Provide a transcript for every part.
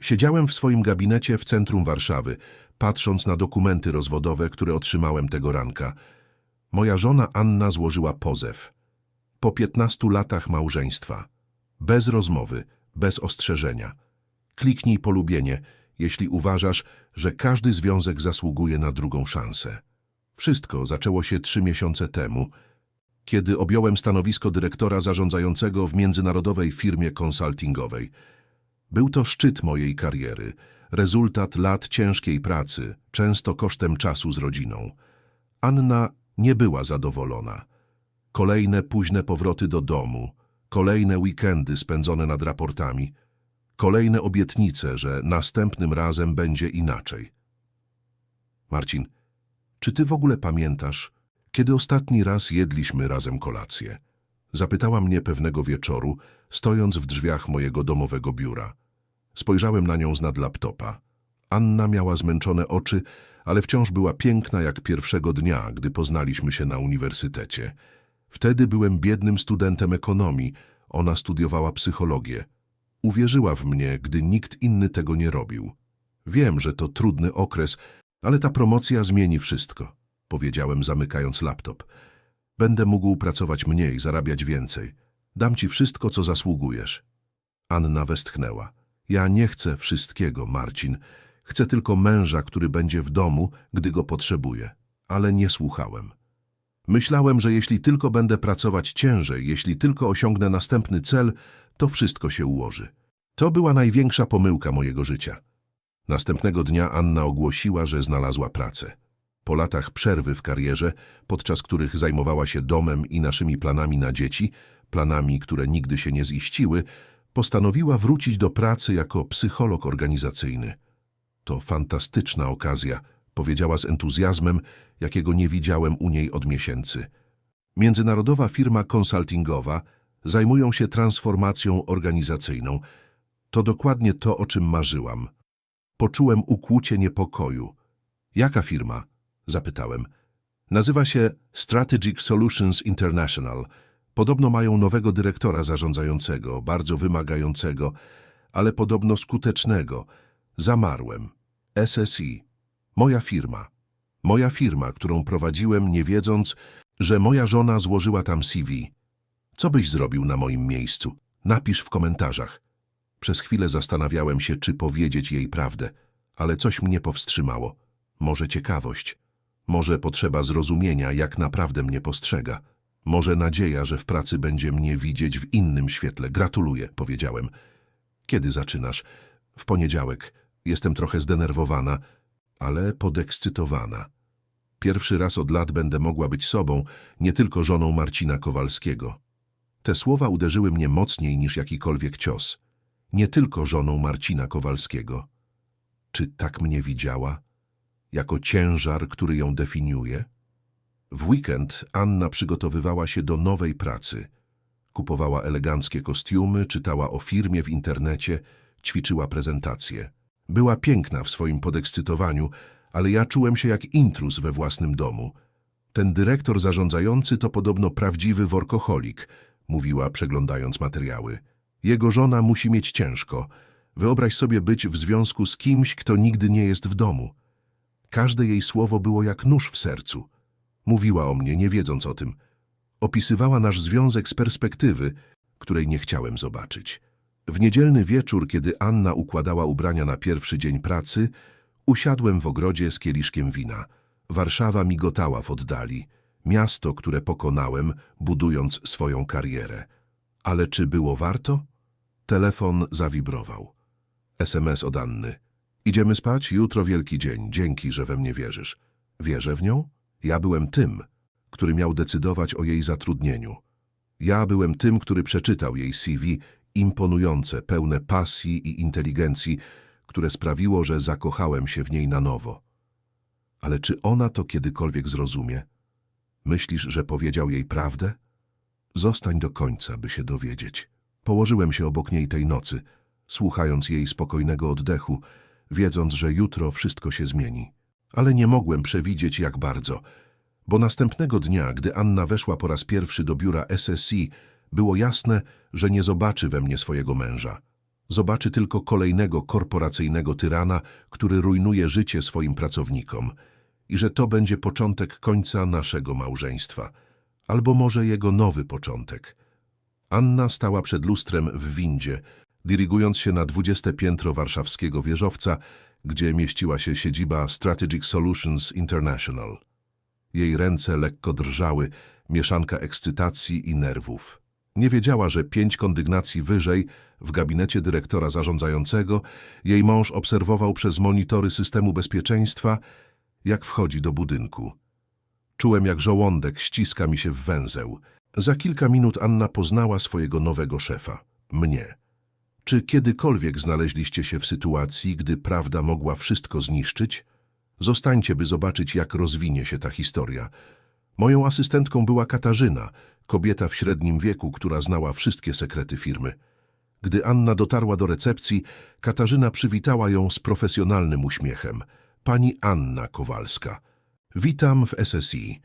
Siedziałem w swoim gabinecie w centrum Warszawy, patrząc na dokumenty rozwodowe, które otrzymałem tego ranka. Moja żona Anna złożyła pozew. Po 15 latach małżeństwa. Bez rozmowy, bez ostrzeżenia. Kliknij polubienie, jeśli uważasz, że każdy związek zasługuje na drugą szansę. Wszystko zaczęło się trzy miesiące temu, kiedy objąłem stanowisko dyrektora zarządzającego w międzynarodowej firmie konsultingowej. Był to szczyt mojej kariery, rezultat lat ciężkiej pracy, często kosztem czasu z rodziną. Anna nie była zadowolona. Kolejne późne powroty do domu, kolejne weekendy spędzone nad raportami, kolejne obietnice, że następnym razem będzie inaczej. Marcin, czy ty w ogóle pamiętasz, kiedy ostatni raz jedliśmy razem kolację? Zapytała mnie pewnego wieczoru, stojąc w drzwiach mojego domowego biura. Spojrzałem na nią z nad laptopa. Anna miała zmęczone oczy, ale wciąż była piękna jak pierwszego dnia, gdy poznaliśmy się na uniwersytecie. Wtedy byłem biednym studentem ekonomii, ona studiowała psychologię. Uwierzyła w mnie, gdy nikt inny tego nie robił. Wiem, że to trudny okres, ale ta promocja zmieni wszystko, powiedziałem zamykając laptop. Będę mógł pracować mniej, zarabiać więcej. Dam ci wszystko, co zasługujesz. Anna westchnęła. Ja nie chcę wszystkiego, Marcin. Chcę tylko męża, który będzie w domu, gdy go potrzebuję. Ale nie słuchałem. Myślałem, że jeśli tylko będę pracować ciężej, jeśli tylko osiągnę następny cel, to wszystko się ułoży. To była największa pomyłka mojego życia. Następnego dnia Anna ogłosiła, że znalazła pracę. Po latach przerwy w karierze, podczas których zajmowała się domem i naszymi planami na dzieci, planami, które nigdy się nie ziściły, postanowiła wrócić do pracy jako psycholog organizacyjny. To fantastyczna okazja, powiedziała z entuzjazmem, jakiego nie widziałem u niej od miesięcy. Międzynarodowa firma konsultingowa zajmują się transformacją organizacyjną. To dokładnie to, o czym marzyłam. Poczułem ukłucie niepokoju. Jaka firma? Zapytałem. Nazywa się Strategic Solutions International. Podobno mają nowego dyrektora zarządzającego, bardzo wymagającego, ale podobno skutecznego. Zamarłem. SSI. Moja firma. Moja firma, którą prowadziłem, nie wiedząc, że moja żona złożyła tam CV. Co byś zrobił na moim miejscu? Napisz w komentarzach. Przez chwilę zastanawiałem się, czy powiedzieć jej prawdę, ale coś mnie powstrzymało. Może ciekawość. Może potrzeba zrozumienia, jak naprawdę mnie postrzega. Może nadzieja, że w pracy będzie mnie widzieć w innym świetle. Gratuluję, powiedziałem. Kiedy zaczynasz? W poniedziałek. Jestem trochę zdenerwowana, ale podekscytowana. Pierwszy raz od lat będę mogła być sobą, nie tylko żoną Marcina Kowalskiego. Te słowa uderzyły mnie mocniej niż jakikolwiek cios. Nie tylko żoną Marcina Kowalskiego. Czy tak mnie widziała? Jako ciężar, który ją definiuje? W weekend Anna przygotowywała się do nowej pracy. Kupowała eleganckie kostiumy, czytała o firmie w internecie, ćwiczyła prezentacje. Była piękna w swoim podekscytowaniu, ale ja czułem się jak intruz we własnym domu. Ten dyrektor zarządzający to podobno prawdziwy workoholik, mówiła przeglądając materiały. Jego żona musi mieć ciężko. Wyobraź sobie być w związku z kimś, kto nigdy nie jest w domu. Każde jej słowo było jak nóż w sercu. Mówiła o mnie, nie wiedząc o tym. Opisywała nasz związek z perspektywy, której nie chciałem zobaczyć. W niedzielny wieczór, kiedy Anna układała ubrania na pierwszy dzień pracy, usiadłem w ogrodzie z kieliszkiem wina. Warszawa migotała w oddali. Miasto, które pokonałem, budując swoją karierę. Ale czy było warto? Telefon zawibrował. SMS od Anny. Idziemy spać? Jutro wielki dzień. Dzięki, że we mnie wierzysz. Wierzę w nią? Ja byłem tym, który miał decydować o jej zatrudnieniu. Ja byłem tym, który przeczytał jej CV imponujące, pełne pasji i inteligencji, które sprawiło, że zakochałem się w niej na nowo. Ale czy ona to kiedykolwiek zrozumie? Myślisz, że powiedział jej prawdę? Zostań do końca, by się dowiedzieć. Położyłem się obok niej tej nocy, słuchając jej spokojnego oddechu, wiedząc, że jutro wszystko się zmieni. Ale nie mogłem przewidzieć, jak bardzo, bo następnego dnia, gdy Anna weszła po raz pierwszy do biura SSI, było jasne, że nie zobaczy we mnie swojego męża. Zobaczy tylko kolejnego korporacyjnego tyrana, który rujnuje życie swoim pracownikom i że to będzie początek końca naszego małżeństwa, albo może jego nowy początek. Anna stała przed lustrem w windzie, dyrygując się na 20 piętro warszawskiego wieżowca, gdzie mieściła się siedziba Strategic Solutions International. Jej ręce lekko drżały, mieszanka ekscytacji i nerwów. Nie wiedziała, że pięć kondygnacji wyżej, w gabinecie dyrektora zarządzającego, jej mąż obserwował przez monitory systemu bezpieczeństwa, jak wchodzi do budynku. Czułem, jak żołądek ściska mi się w węzeł. Za kilka minut Anna poznała swojego nowego szefa, mnie. Czy kiedykolwiek znaleźliście się w sytuacji, gdy prawda mogła wszystko zniszczyć? Zostańcie, by zobaczyć, jak rozwinie się ta historia. Moją asystentką była Katarzyna, kobieta w średnim wieku, która znała wszystkie sekrety firmy. Gdy Anna dotarła do recepcji, Katarzyna przywitała ją z profesjonalnym uśmiechem. Pani Anna Kowalska. Witam w SSI.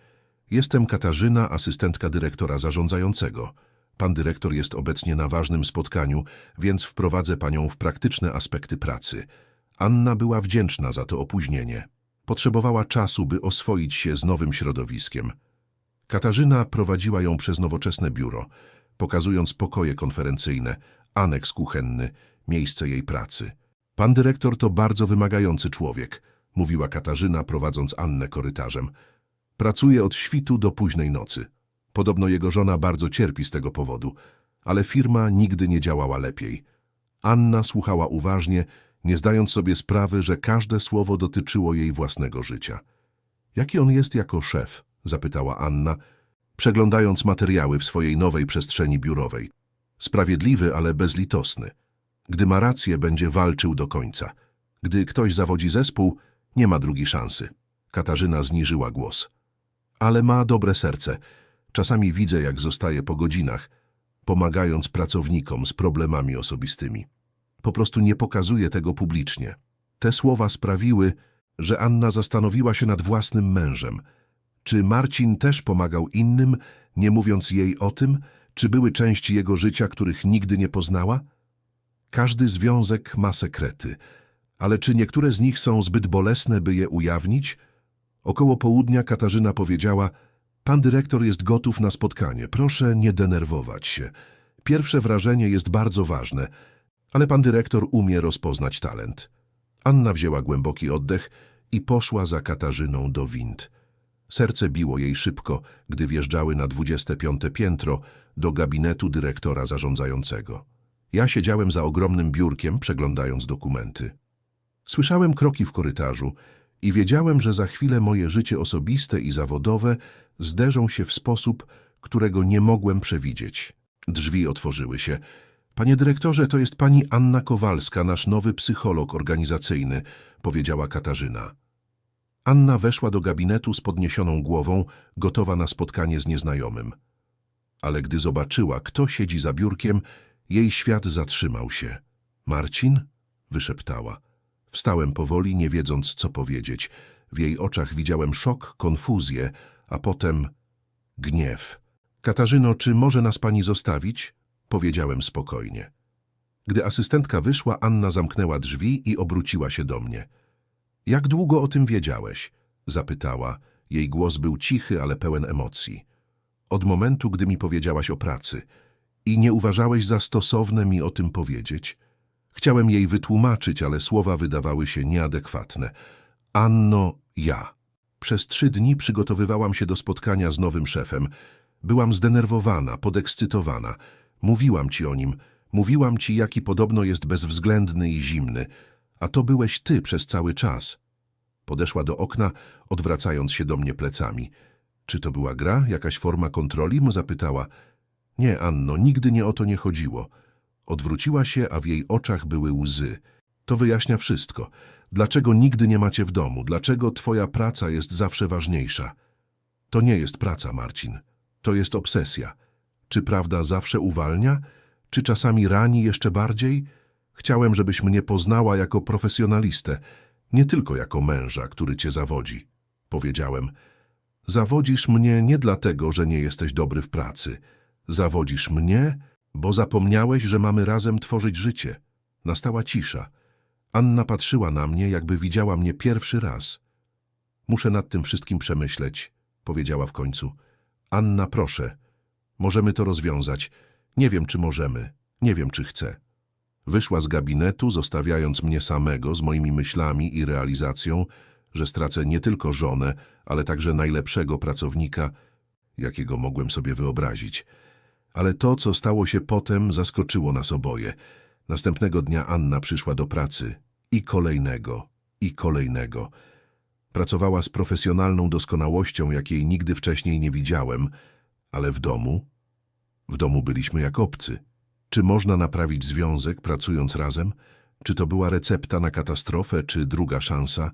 Jestem Katarzyna, asystentka dyrektora zarządzającego. Pan dyrektor jest obecnie na ważnym spotkaniu, więc wprowadzę panią w praktyczne aspekty pracy. Anna była wdzięczna za to opóźnienie. Potrzebowała czasu, by oswoić się z nowym środowiskiem. Katarzyna prowadziła ją przez nowoczesne biuro, pokazując pokoje konferencyjne, aneks kuchenny, miejsce jej pracy. Pan dyrektor to bardzo wymagający człowiek, mówiła Katarzyna, prowadząc Annę korytarzem. Pracuje od świtu do późnej nocy. Podobno jego żona bardzo cierpi z tego powodu, ale firma nigdy nie działała lepiej. Anna słuchała uważnie, nie zdając sobie sprawy, że każde słowo dotyczyło jej własnego życia. Jaki on jest jako szef? zapytała Anna, przeglądając materiały w swojej nowej przestrzeni biurowej. Sprawiedliwy, ale bezlitosny. Gdy ma rację, będzie walczył do końca. Gdy ktoś zawodzi zespół, nie ma drugiej szansy. Katarzyna zniżyła głos. Ale ma dobre serce. Czasami widzę, jak zostaje po godzinach, pomagając pracownikom z problemami osobistymi. Po prostu nie pokazuje tego publicznie. Te słowa sprawiły, że Anna zastanowiła się nad własnym mężem. Czy Marcin też pomagał innym, nie mówiąc jej o tym, czy były części jego życia, których nigdy nie poznała? Każdy związek ma sekrety, ale czy niektóre z nich są zbyt bolesne, by je ujawnić? Około południa Katarzyna powiedziała, pan dyrektor jest gotów na spotkanie, proszę nie denerwować się. Pierwsze wrażenie jest bardzo ważne, ale pan dyrektor umie rozpoznać talent. Anna wzięła głęboki oddech i poszła za Katarzyną do wind. Serce biło jej szybko, gdy wjeżdżały na 25 piętro do gabinetu dyrektora zarządzającego. Ja siedziałem za ogromnym biurkiem, przeglądając dokumenty. Słyszałem kroki w korytarzu i wiedziałem, że za chwilę moje życie osobiste i zawodowe zderzą się w sposób, którego nie mogłem przewidzieć. Drzwi otworzyły się. Panie dyrektorze, to jest pani Anna Kowalska, nasz nowy psycholog organizacyjny, powiedziała Katarzyna. Anna weszła do gabinetu z podniesioną głową, gotowa na spotkanie z nieznajomym. Ale gdy zobaczyła, kto siedzi za biurkiem, jej świat zatrzymał się. Marcin? wyszeptała. Wstałem powoli, nie wiedząc, co powiedzieć. W jej oczach widziałem szok, konfuzję, a potem gniew. Katarzyno, czy może nas pani zostawić? Powiedziałem spokojnie. Gdy asystentka wyszła, Anna zamknęła drzwi i obróciła się do mnie. Jak długo o tym wiedziałeś? Zapytała. Jej głos był cichy, ale pełen emocji. Od momentu, gdy mi powiedziałaś o pracy. I nie uważałeś za stosowne mi o tym powiedzieć? Chciałem jej wytłumaczyć, ale słowa wydawały się nieadekwatne. Anno, ja. Przez trzy dni przygotowywałam się do spotkania z nowym szefem. Byłam zdenerwowana, podekscytowana. Mówiłam ci o nim. Mówiłam ci, jaki podobno jest bezwzględny i zimny. A to byłeś ty przez cały czas. Podeszła do okna, odwracając się do mnie plecami. Czy to była gra, jakaś forma kontroli? Mu zapytała. Nie, Anno, nigdy nie o to nie chodziło. Odwróciła się, a w jej oczach były łzy. To wyjaśnia wszystko. Dlaczego nigdy nie macie w domu? Dlaczego twoja praca jest zawsze ważniejsza? To nie jest praca, Marcin. To jest obsesja. Czy prawda zawsze uwalnia? Czy czasami rani jeszcze bardziej? Chciałem, żebyś mnie poznała jako profesjonalistę, nie tylko jako męża, który cię zawodzi. Powiedziałem, zawodzisz mnie nie dlatego, że nie jesteś dobry w pracy. Zawodzisz mnie, bo zapomniałeś, że mamy razem tworzyć życie. Nastała cisza. Anna patrzyła na mnie, jakby widziała mnie pierwszy raz. Muszę nad tym wszystkim przemyśleć, powiedziała w końcu. Anna, proszę, możemy to rozwiązać. Nie wiem, czy możemy, nie wiem, czy chcę. Wyszła z gabinetu, zostawiając mnie samego z moimi myślami i realizacją, że stracę nie tylko żonę, ale także najlepszego pracownika, jakiego mogłem sobie wyobrazić. Ale to, co stało się potem, zaskoczyło nas oboje. Następnego dnia Anna przyszła do pracy. I kolejnego, i kolejnego. Pracowała z profesjonalną doskonałością, jakiej nigdy wcześniej nie widziałem, ale w domu? W domu byliśmy jak obcy. Czy można naprawić związek, pracując razem? Czy to była recepta na katastrofę, czy druga szansa?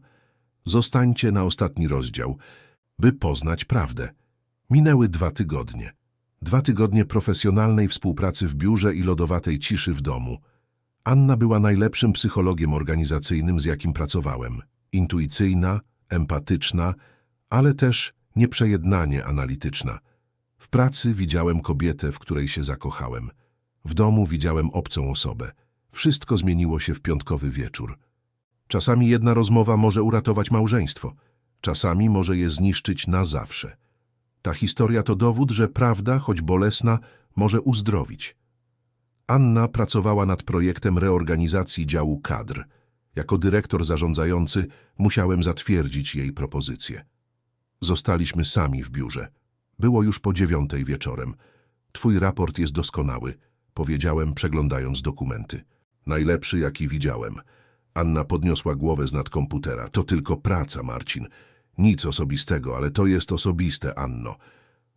Zostańcie na ostatni rozdział, by poznać prawdę. Minęły dwa tygodnie. Dwa tygodnie profesjonalnej współpracy w biurze i lodowatej ciszy w domu. Anna była najlepszym psychologiem organizacyjnym, z jakim pracowałem. Intuicyjna, empatyczna, ale też nieprzejednanie analityczna. W pracy widziałem kobietę, w której się zakochałem. W domu widziałem obcą osobę. Wszystko zmieniło się w piątkowy wieczór. Czasami jedna rozmowa może uratować małżeństwo, czasami może je zniszczyć na zawsze. Ta historia to dowód, że prawda, choć bolesna, może uzdrowić. Anna pracowała nad projektem reorganizacji działu kadr. Jako dyrektor zarządzający musiałem zatwierdzić jej propozycję. Zostaliśmy sami w biurze. Było już po dziewiątej wieczorem. Twój raport jest doskonały, powiedziałem, przeglądając dokumenty. Najlepszy, jaki widziałem. Anna podniosła głowę z nad komputera. To tylko praca, Marcin. Nic osobistego, ale to jest osobiste, Anno.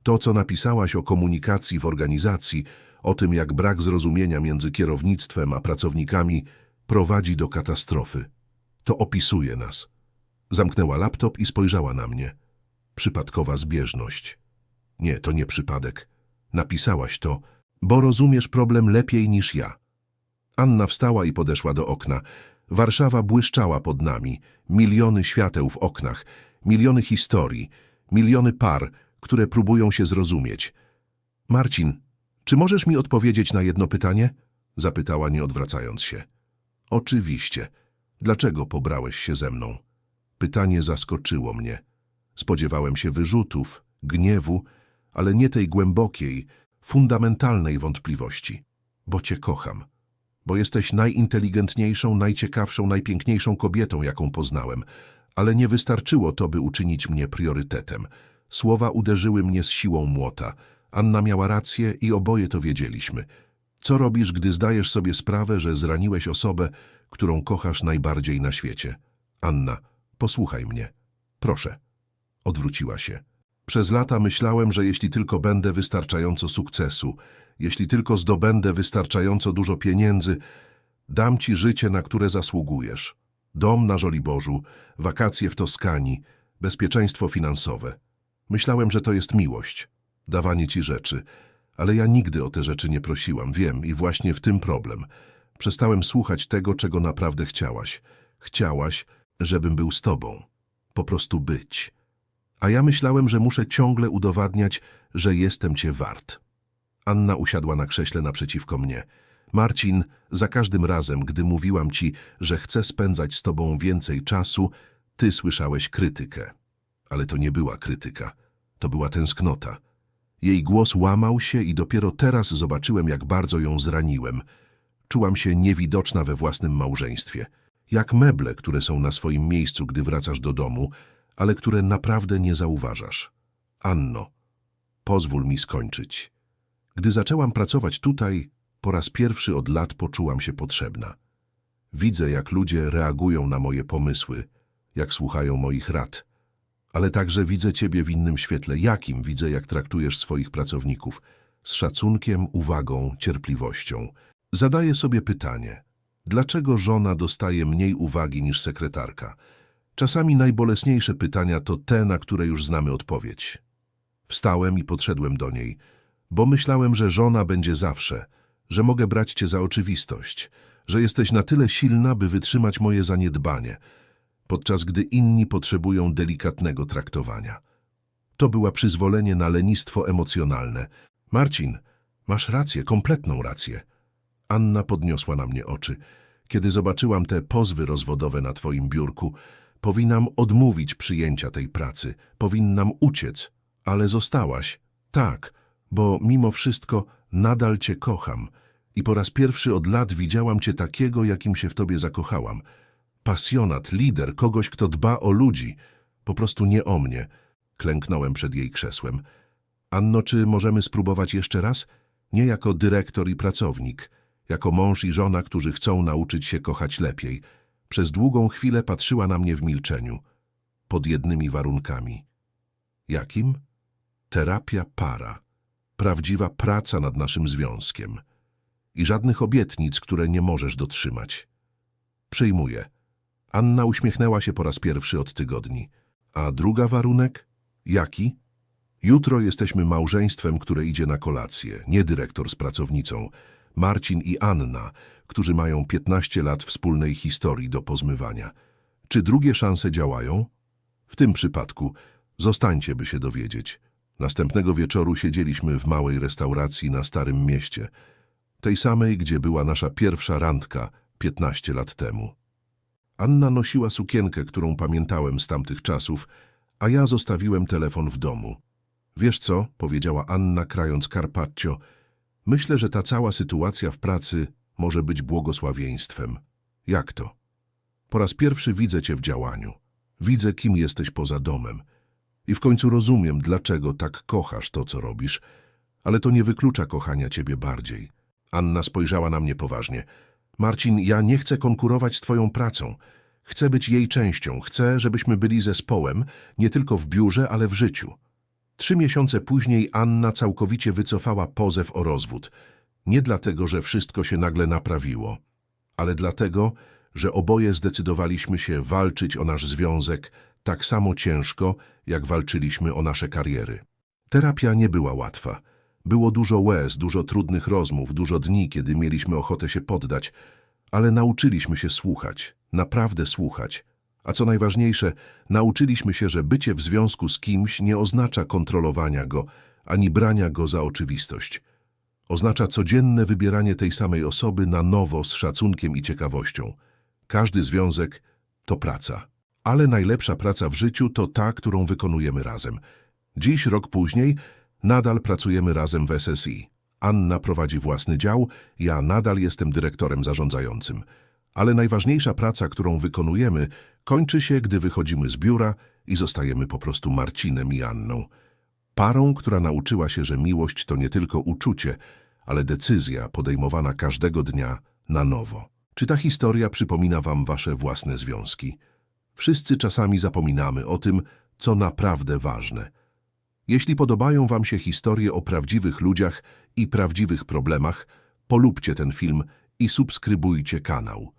To, co napisałaś o komunikacji w organizacji, o tym, jak brak zrozumienia między kierownictwem a pracownikami prowadzi do katastrofy. To opisuje nas. Zamknęła laptop i spojrzała na mnie. Przypadkowa zbieżność. Nie, to nie przypadek. Napisałaś to, bo rozumiesz problem lepiej niż ja. Anna wstała i podeszła do okna. Warszawa błyszczała pod nami. Miliony świateł w oknach, miliony historii, miliony par, które próbują się zrozumieć. Marcin, czy możesz mi odpowiedzieć na jedno pytanie? Zapytała, nie odwracając się. Oczywiście. Dlaczego pobrałeś się ze mną? Pytanie zaskoczyło mnie. Spodziewałem się wyrzutów, gniewu, ale nie tej głębokiej, fundamentalnej wątpliwości. Bo cię kocham. Bo jesteś najinteligentniejszą, najciekawszą, najpiękniejszą kobietą, jaką poznałem. Ale nie wystarczyło to, by uczynić mnie priorytetem. Słowa uderzyły mnie z siłą młota. Anna miała rację i oboje to wiedzieliśmy. Co robisz, gdy zdajesz sobie sprawę, że zraniłeś osobę, którą kochasz najbardziej na świecie? Anna, posłuchaj mnie. Proszę. Odwróciła się. Przez lata myślałem, że jeśli tylko będę wystarczająco sukcesu, jeśli tylko zdobędę wystarczająco dużo pieniędzy, dam ci życie, na które zasługujesz. Dom na Żoliborzu, wakacje w Toskanii, bezpieczeństwo finansowe. Myślałem, że to jest miłość, dawanie ci rzeczy, ale ja nigdy o te rzeczy nie prosiłam, wiem, i właśnie w tym problem. Przestałem słuchać tego, czego naprawdę chciałaś. Chciałaś, żebym był z tobą. Po prostu być. A ja myślałem, że muszę ciągle udowadniać, że jestem cię wart. Anna usiadła na krześle naprzeciwko mnie. Marcin, za każdym razem, gdy mówiłam ci, że chcę spędzać z tobą więcej czasu, ty słyszałeś krytykę. Ale to nie była krytyka. To była tęsknota. Jej głos łamał się i dopiero teraz zobaczyłem, jak bardzo ją zraniłem. Czułam się niewidoczna we własnym małżeństwie. Jak meble, które są na swoim miejscu, gdy wracasz do domu, ale które naprawdę nie zauważasz. Anno, pozwól mi skończyć. Gdy zaczęłam pracować tutaj, po raz pierwszy od lat poczułam się potrzebna. Widzę, jak ludzie reagują na moje pomysły, jak słuchają moich rad. Ale także widzę Ciebie w innym świetle. Jakim widzę, jak traktujesz swoich pracowników? Z szacunkiem, uwagą, cierpliwością. Zadaję sobie pytanie. Dlaczego żona dostaje mniej uwagi niż sekretarka? Czasami najbolesniejsze pytania to te, na które już znamy odpowiedź. Wstałem i podszedłem do niej, bo myślałem, że żona będzie zawsze, że mogę brać cię za oczywistość, że jesteś na tyle silna, by wytrzymać moje zaniedbanie, podczas gdy inni potrzebują delikatnego traktowania. To była przyzwolenie na lenistwo emocjonalne. Marcin, masz rację, kompletną rację. Anna podniosła na mnie oczy. Kiedy zobaczyłam te pozwy rozwodowe na twoim biurku, powinnam odmówić przyjęcia tej pracy, powinnam uciec, ale zostałaś. Tak, bo mimo wszystko nadal cię kocham i po raz pierwszy od lat widziałam cię takiego, jakim się w tobie zakochałam. Pasjonat, lider, kogoś, kto dba o ludzi, po prostu nie o mnie. Klęknąłem przed jej krzesłem. Anno, czy możemy spróbować jeszcze raz? Nie jako dyrektor i pracownik, jako mąż i żona, którzy chcą nauczyć się kochać lepiej. Przez długą chwilę patrzyła na mnie w milczeniu, pod jednymi warunkami. Jakim? Terapia para. Prawdziwa praca nad naszym związkiem. I żadnych obietnic, które nie możesz dotrzymać. Przyjmuję. Anna uśmiechnęła się po raz pierwszy od tygodni. A druga warunek? Jaki? Jutro jesteśmy małżeństwem, które idzie na kolację, nie dyrektor z pracownicą. Marcin i Anna, którzy mają 15 lat wspólnej historii do pozmywania. Czy drugie szanse działają? W tym przypadku zostańcie, by się dowiedzieć. Następnego wieczoru siedzieliśmy w małej restauracji na Starym Mieście, tej samej, gdzie była nasza pierwsza randka 15 lat temu. Anna nosiła sukienkę, którą pamiętałem z tamtych czasów, a ja zostawiłem telefon w domu. Wiesz co, powiedziała Anna, krając carpaccio, myślę, że ta cała sytuacja w pracy może być błogosławieństwem. Jak to? Po raz pierwszy widzę cię w działaniu. Widzę, kim jesteś poza domem. I w końcu rozumiem, dlaczego tak kochasz to, co robisz, ale to nie wyklucza kochania ciebie bardziej. Anna spojrzała na mnie poważnie. Marcin, ja nie chcę konkurować z twoją pracą. Chcę być jej częścią. Chcę, żebyśmy byli zespołem, nie tylko w biurze, ale w życiu. Trzy miesiące później Anna całkowicie wycofała pozew o rozwód. Nie dlatego, że wszystko się nagle naprawiło, ale dlatego, że oboje zdecydowaliśmy się walczyć o nasz związek tak samo ciężko, jak walczyliśmy o nasze kariery. Terapia nie była łatwa. Było dużo łez, dużo trudnych rozmów, dużo dni, kiedy mieliśmy ochotę się poddać, ale nauczyliśmy się słuchać, naprawdę słuchać. A co najważniejsze, nauczyliśmy się, że bycie w związku z kimś nie oznacza kontrolowania go, ani brania go za oczywistość. Oznacza codzienne wybieranie tej samej osoby na nowo z szacunkiem i ciekawością. Każdy związek to praca. Ale najlepsza praca w życiu to ta, którą wykonujemy razem. Dziś, rok później, nadal pracujemy razem w SSI. Anna prowadzi własny dział, ja nadal jestem dyrektorem zarządzającym. Ale najważniejsza praca, którą wykonujemy, kończy się, gdy wychodzimy z biura i zostajemy po prostu Marcinem i Anną. Parą, która nauczyła się, że miłość to nie tylko uczucie, ale decyzja podejmowana każdego dnia na nowo. Czy ta historia przypomina wam wasze własne związki? Wszyscy czasami zapominamy o tym, co naprawdę ważne. Jeśli podobają wam się historie o prawdziwych ludziach i prawdziwych problemach, polubcie ten film i subskrybujcie kanał.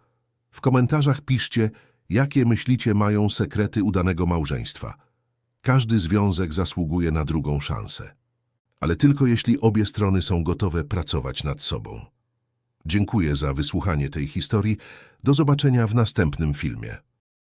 W komentarzach piszcie, jakie myślicie mają sekrety udanego małżeństwa. Każdy związek zasługuje na drugą szansę. Ale tylko jeśli obie strony są gotowe pracować nad sobą. Dziękuję za wysłuchanie tej historii. Do zobaczenia w następnym filmie.